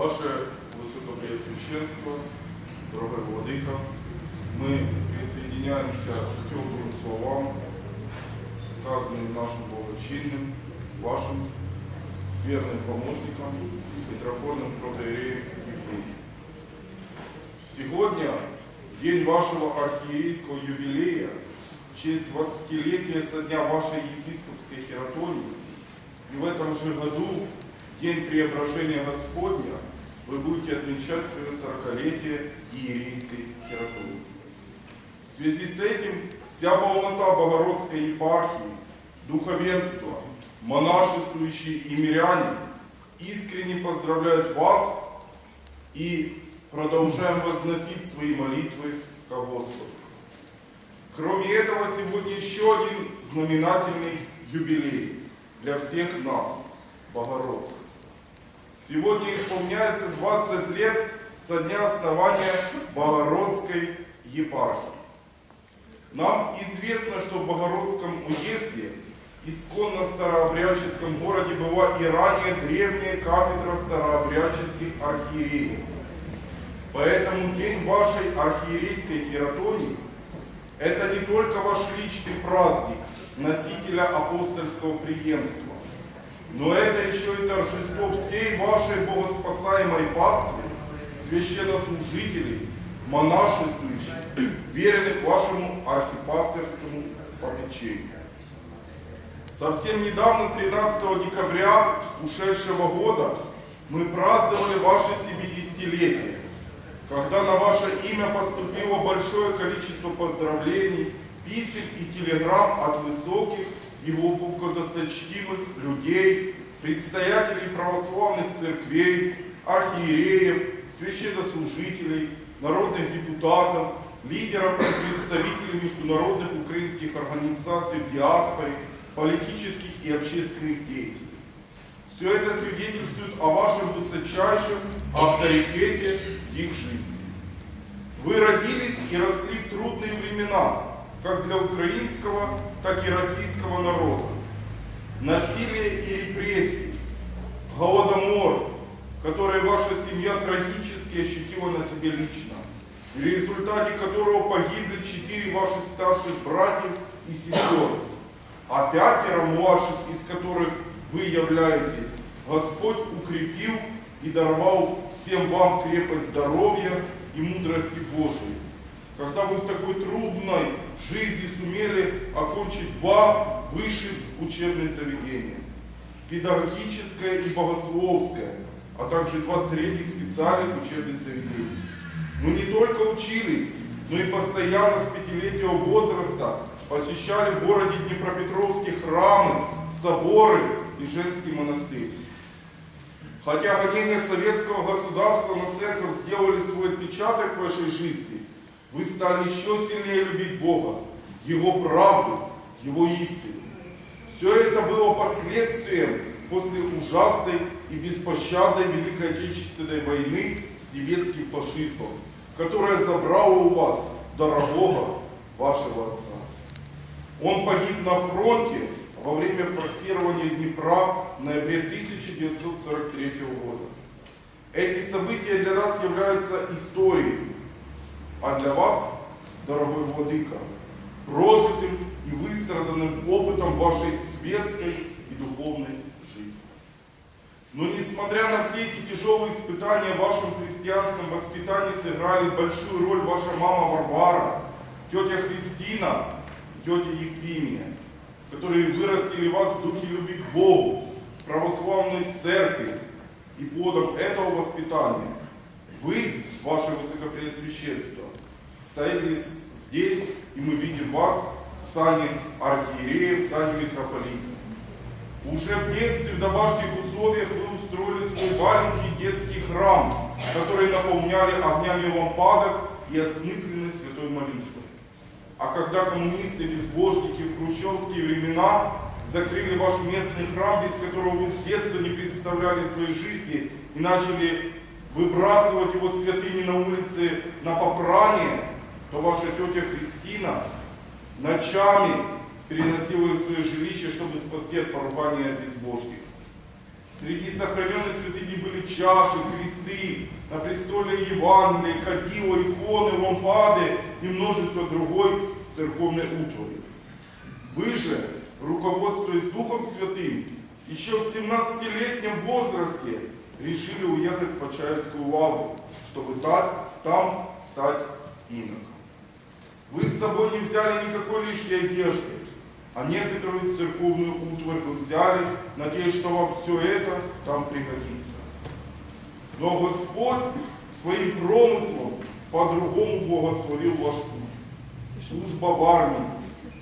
Ваше Высокопреосвященство, дорогой Владыка, мы присоединяемся к теплым словам, сказанным нашим благочинным, вашим верным помощником, митрофорным протеереем Евгением. Сегодня, день вашего архиерейского юбилея, в честь 20-летия со дня вашей епископской хератонии, и в этом же году, день преображения Господня, вы будете отмечать свое 40-летие иерейской хератонии. В связи с этим вся полнота Богородской епархии, духовенство, монашествующие и миряне искренне поздравляют вас и продолжаем возносить свои молитвы к Господу. Кроме этого, сегодня еще один знаменательный юбилей для всех нас, богородцев. Сегодня исполняется 20 лет со дня основания Богородской епархии. Нам известно, что в Богородском уезде, исконно старообрядческом городе, была и ранее древняя кафедра старообрядческих архиереев. Поэтому день вашей архиерейской хератонии – это не только ваш личный праздник, носителя апостольского преемства, но это еще и торжество всей вашей богоспасаемой паствы, священнослужителей, монашествующих, веренных вашему архипастерскому попечению. Совсем недавно, 13 декабря ушедшего года, мы праздновали ваше 70-летие, когда на ваше имя поступило большое количество поздравлений, писем и телеграмм от высоких и глубоко досточтимых людей, предстоятелей православных церквей, архиереев, священнослужителей, народных депутатов, лидеров и представителей международных украинских организаций в диаспоре, политических и общественных деятелей. Все это свидетельствует о вашем высочайшем авторитете в их жизни. Вы родились и росли в трудные времена, как для украинского, так и российского народа. Насилие и репрессии, голодомор, который ваша семья трагически ощутила на себе лично, в результате которого погибли четыре ваших старших братьев и сестер, а пятеро младших, из которых вы являетесь, Господь укрепил и даровал всем вам крепость здоровья и мудрости Божией. Когда вы в такой трудной жизни сумели окончить два высших учебных заведения, педагогическое и богословское, а также два средних специальных учебных заведения. Мы не только учились, но и постоянно с пятилетнего возраста посещали в городе Днепропетровские храмы, соборы и женский монастырь. Хотя гонения советского государства на церковь сделали свой отпечаток в вашей жизни, вы стали еще сильнее любить Бога, Его правду, Его истину. Все это было последствием после ужасной и беспощадной Великой Отечественной войны с немецким фашизмом, которая забрала у вас дорогого вашего отца. Он погиб на фронте во время форсирования Днепра в ноябре 1943 года. Эти события для нас являются историей, а для вас, дорогой Владыка, прожитым и выстраданным опытом вашей светской и духовной жизни. Но несмотря на все эти тяжелые испытания в вашем христианском воспитании сыграли большую роль ваша мама Варвара, тетя Христина, тетя Ефимия, которые вырастили вас в духе любви к Богу, православной церкви и плодом этого воспитания. Вы, ваше Высокопреосвященство, стояли здесь, и мы видим вас в сане архиерея, в сане митрополита. Уже в детстве в домашних условиях вы устроили свой маленький детский храм, который наполняли огнями лампадок и осмысленной святой молитвой. А когда коммунисты, безбожники в хрущевские времена закрыли ваш местный храм, без которого вы с детства не представляли своей жизни, и начали выбрасывать его святыни на улице на попрание, то ваша тетя Христина ночами переносила их в свое жилище, чтобы спасти от порубания безбожников. Среди сохраненных святыни были чаши, кресты, на престоле Евангелие, кадила, иконы, лампады и множество другой церковной утвари. Вы же, руководствуясь Духом Святым, еще в 17-летнем возрасте решили уехать в Почаевскую лаву, чтобы та- там стать иноком. Вы с собой не взяли никакой лишней одежды, а некоторую церковную утварь вы взяли, надеясь, что вам все это там пригодится. Но Господь своим промыслом по-другому благословил ваш путь. Служба в армии,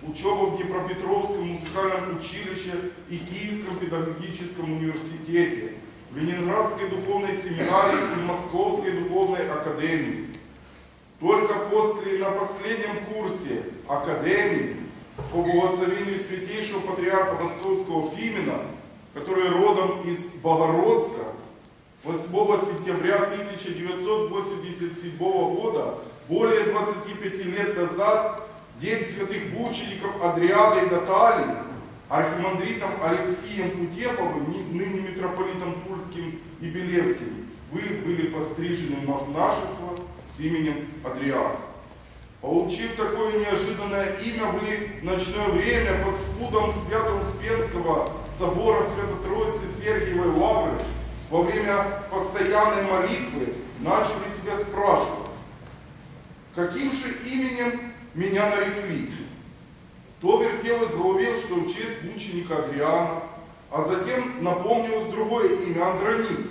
учеба в Днепропетровском музыкальном училище и Киевском педагогическом университете, Ленинградской духовной семинарии и Московской духовной академии. Только после на последнем курсе Академии по благословению святейшего патриарха Московского Фимена, который родом из Богородска, 8 сентября 1987 года, более 25 лет назад, День святых мучеников Адриада и Натальи, архимандритом Алексеем Кутеповым, ныне митрополитом Тульским и Белевским, вы были пострижены в монашество с именем Адриан. Получив такое неожиданное имя, вы в ночное время под спудом Свято-Успенского собора Свято-Троицы Сергиевой Лавры во время постоянной молитвы начали себя спрашивать, каким же именем меня нарекли? То вертелось в голове, что в честь мученика Адриана, а затем напомнилось другое имя Андронит.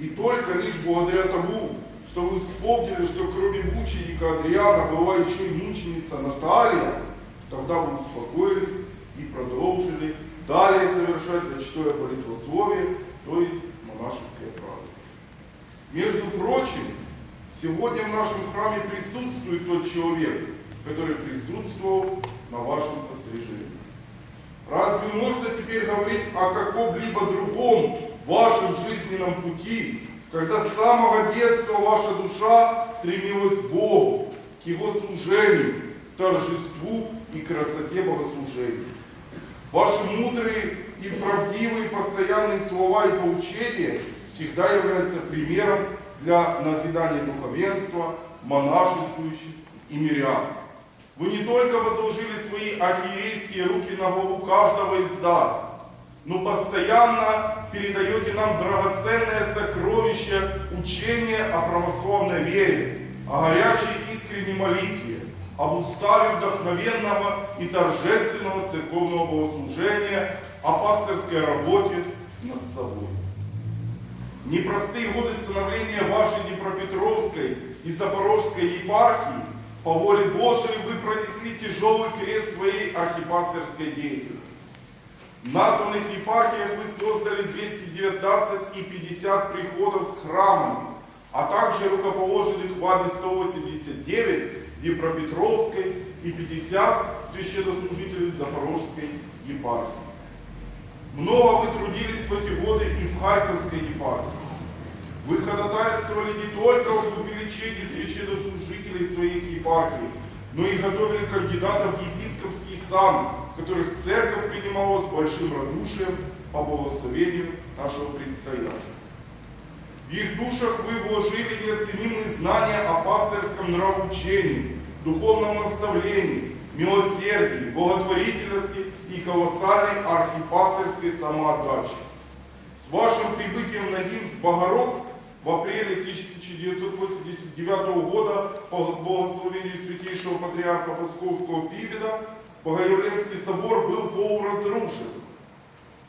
И только лишь благодаря тому, что вы вспомнили, что кроме мученика Адриана была еще и мученица Наталья, тогда вы успокоились и продолжили далее совершать ночное молитвословие, то есть монашеское правило. Между прочим, сегодня в нашем храме присутствует тот человек, который присутствовал на вашем пострижении. Разве можно теперь говорить о каком-либо другом вашем жизненном пути, когда с самого детства ваша душа стремилась к Богу, к Его служению, к торжеству и красоте богослужения? Ваши мудрые и правдивые постоянные слова и поучения всегда являются примером для назидания духовенства, монашествующих и мирян. Вы не только возложили свои архиерейские руки на главу каждого из нас, но постоянно передаете нам драгоценное сокровище учения о православной вере, о горячей искренней молитве, об уставе вдохновенного и торжественного церковного богослужения, о пасторской работе над собой. Непростые годы становления вашей Днепропетровской и Запорожской епархии по воле Божией вы пронесли тяжелый крест своей архипасторской деятельности. В названных епархиях вы создали 219 и 50 приходов с храмами, а также рукоположенных вами 189 Днепропетровской и 50 священнослужителей Запорожской епархии. Много вы трудились в эти годы и в Харьковской епархии. Вы ходатайствовали не только об увеличении священнослужителей своих епархий, но и готовили кандидатов в епископский сан, которых церковь принимала с большим радушием по благословению нашего предстоятеля. В их душах вы вложили неоценимые знания о пастырском нравоучении, духовном наставлении, милосердии, благотворительности и колоссальной архипасторской самоотдаче. С вашим прибытием на Гинск Богородск в апреле 1989 года по благословению святейшего патриарха Московского Пибеда Богоявленский собор был полуразрушен.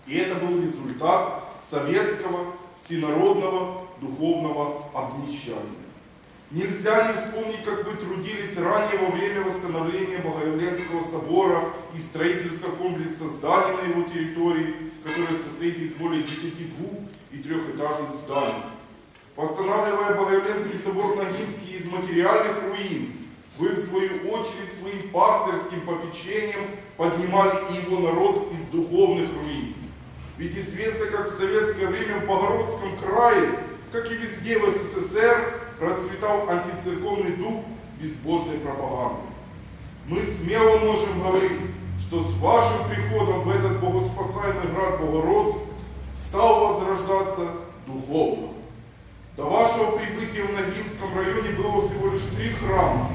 И это был результат советского всенародного духовного обнищания. Нельзя не вспомнить, как вы трудились ранее во время восстановления Богоявленского собора и строительства комплекса зданий на его территории, который состоит из более 10 двух- и трехэтажных зданий. Восстанавливая Богоявленский собор Ногинский из материальных руин, вы в свою очередь своим пастырским попечением поднимали его народ из духовных руин. Ведь известно, как в советское время в Богородском крае, как и везде в СССР, процветал антицерковный дух безбожной пропаганды. Мы смело можем говорить, что с вашим приходом в этот богоспасаемый град Богородск стал возрождаться духовно. До вашего прибытия в Ногинском районе было всего лишь три храма,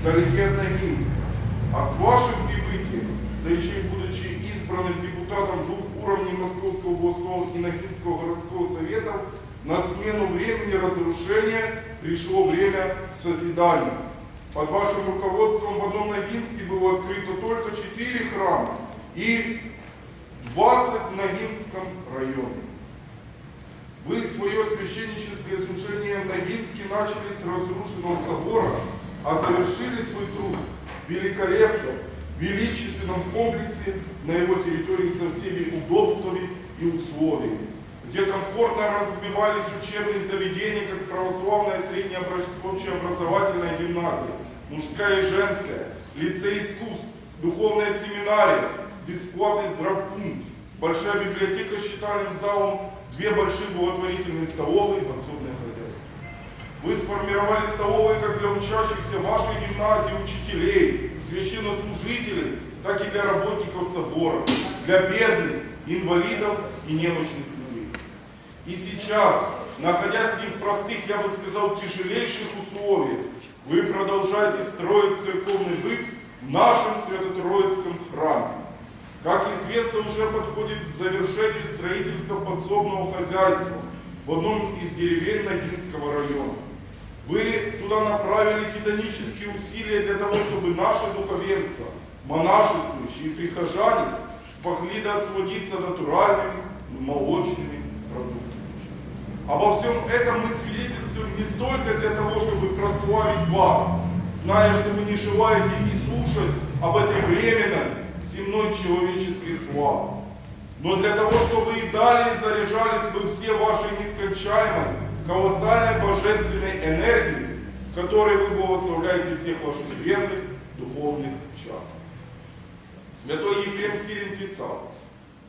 вдалеке от Ногинска. А с вашим прибытием, да еще и будучи избранным депутатом двух уровней Московского областного и Ногинского городского советов, на смену времени разрушения пришло время созидания. Под вашим руководством в одном Ногинске было открыто только четыре храма и 20 в Ногинском районе. Вы свое священническое служение в Ногинске начали с разрушенного собора, а завершили свой труд в великолепном, величественном комплексе на его территории со всеми удобствами и условиями, где комфортно развивались учебные заведения, как православная средняя общеобразовательная гимназия, мужская и женская, лицей искусств, духовная семинария, бесплатный здравпункт, большая библиотека с читальным залом, две большие благотворительные столовые и подсобное хозяйство. Вы сформировали столовые как для учащихся вашей гимназии, учителей, священнослужителей, так и для работников собора, для бедных, инвалидов и немощных людей. И сейчас, находясь в простых, я бы сказал, тяжелейших условиях, вы продолжаете строить церковный быт в нашем Свято-Троицком. Известно, уже подходит к завершению строительства подсобного хозяйства в одном из деревень Ногинского района. Вы туда направили титанические усилия для того, чтобы наше духовенство, монашествующие прихожане смогли насладиться натуральными молочными продуктами. Обо всем этом мы свидетельствуем не столько для того, чтобы прославить вас, зная, что вы не желаете и слушать об этой временной земной человеческой славы, но для того, чтобы и далее заряжались бы все ваши нескончаемой, колоссальной божественной энергией, которой вы благословляете всех ваших верных духовных чад. Святой Ефрем Сирин писал,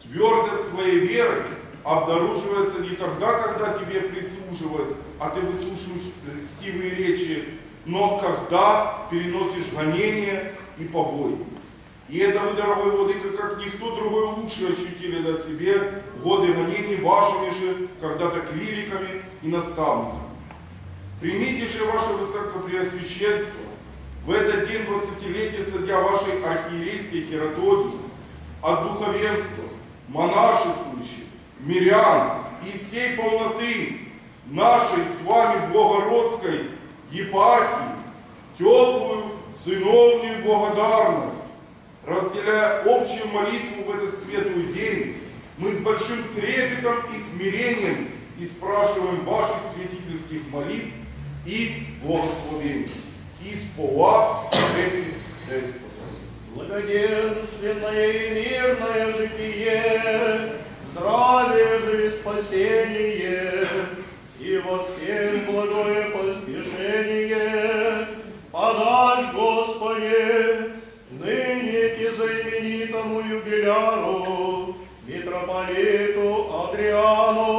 твердость твоей веры обнаруживается не тогда, когда тебе прислуживают, а ты выслушиваешь льстивые речи, но когда переносишь гонения и побои. И это вы, дорогой Владыка, как никто другой лучше ощутили на себе годы гонений вашими же когда-то клириками и наставниками. Примите же ваше высокопреосвященство в этот день 20-летия со дня вашей архиерейской хиротонии от духовенства, монашествующих, мирян и всей полноты нашей с вами Богородской епархии теплую сыновнюю благодарность разделяя общую молитву в этот светлый день, мы с большим трепетом и смирением и спрашиваем ваших святительских молитв и благословений. И спола эти Благоденственное и мирное житие, здравие же и спасение, и во всем благое поспешение, юбиляру, митрополиту Адриану,